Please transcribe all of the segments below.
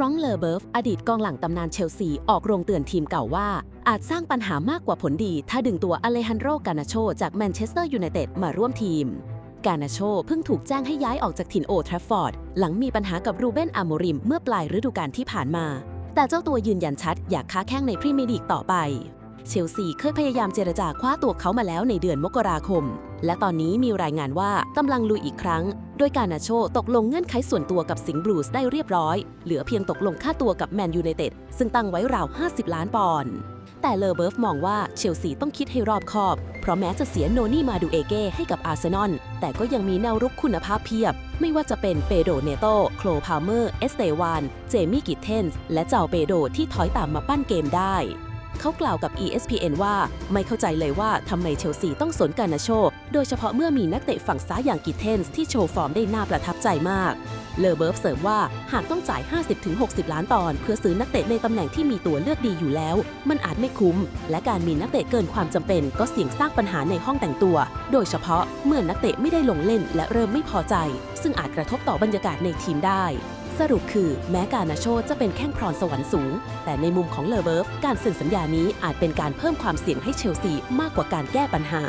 ฟรองเลอเบิร์ฟอดีตกองหลังตำนานเชลซี ออกโรงเตือนทีมเก่าว่า อาจสร้างปัญหามากกว่าผลดี ถ้าดึงตัวอเลฮันโดกานาโชจากแมนเชสเตอร์ยูไนเต็ดมาร่วมทีม กานาโชเพิ่งถูกแจ้งให้ย้ายออกจากถิ่นโอทรฟฟอร์ด หลังมีปัญหากับรูเบนอาโมริมเมื่อปลายฤดูกาลที่ผ่านมา แต่เจ้าตัวยืนยันชัด อยากค้าแข้งในพรีเมียร์ลีกต่อไป เชลซีเคยพยายามเจรจาคว้าตัวเขามาแล้วในเดือนมกราคม และตอนนี้มีรายงานว่ากำลังลุยอีกครั้ง โดยการนาโชตกลงเงื่อนไขส่วนตัวกับสิงห์บลูส์ได้เรียบร้อย เหลือเพียงตกลงค่าตัวกับแมนยูไนเต็ดซึ่งตั้งไว้ราว 50 ล้านปอนด์แต่เลอเบิร์ฟมองว่าเชลซีต้องคิดให้รอบคอบ เพราะแม้จะเสียโนนี่มาดูเอเก้ให้กับอาร์เซนอล แต่ก็ยังมีแนวรุกคุณภาพเพียบ ไม่ว่าจะเป็นเปโดเนโต โคลพาเมอร์ เอสเตวาน เจมี่กิตเทนส์ และเจ้าเปโดที่ถอยตามมาปั้นเกมได้ เขากล่าวกับ ESPN ว่าไม่เข้าใจเลยว่าทำไมเชลซีต้องสนการนาโช โดยเฉพาะเมื่อมีนักเตะฝั่งซ้ายอย่างกิเทนส์ที่โชว์ฟอร์มได้น่าประทับใจมาก เลอเบิร์ฟเสริมว่าหากต้องจ่าย 50-60 ล้านปอนด์เพื่อซื้อนักเตะในตำแหน่งที่มีตัวเลือกดีอยู่แล้ว มันอาจไม่คุ้ม และการมีนักเตะเกินความจำเป็น ก็เสี่ยงสร้างปัญหาในห้องแต่งตัว โดยเฉพาะเมื่อนักเตะไม่ได้ลงเล่นและเริ่มไม่พอใจ ซึ่งอาจกระทบต่อบรรยากาศในทีมได้ สรุปคือแม้การนาโชจะเป็นแข้งพรอนสวรรค์สูง แต่ในมุมของเลอเบิร์ฟการเซ็นสัญญานี้อาจเป็นการเพิ่มความเสี่ยงให้เชลซีมากกว่าการแก้ปัญหา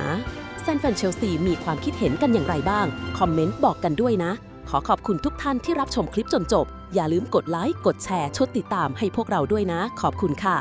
แซนแฟนเชลซีมีความคิดเห็นกันอย่างไรบ้าง คอมเมนต์บอกกันด้วยนะ ขอขอบคุณทุกท่านที่รับชมคลิปจนจบ อย่าลืมกดไลค์กดแชร์ชดติดตามให้พวกเราด้วยนะ ขอบคุณค่ะ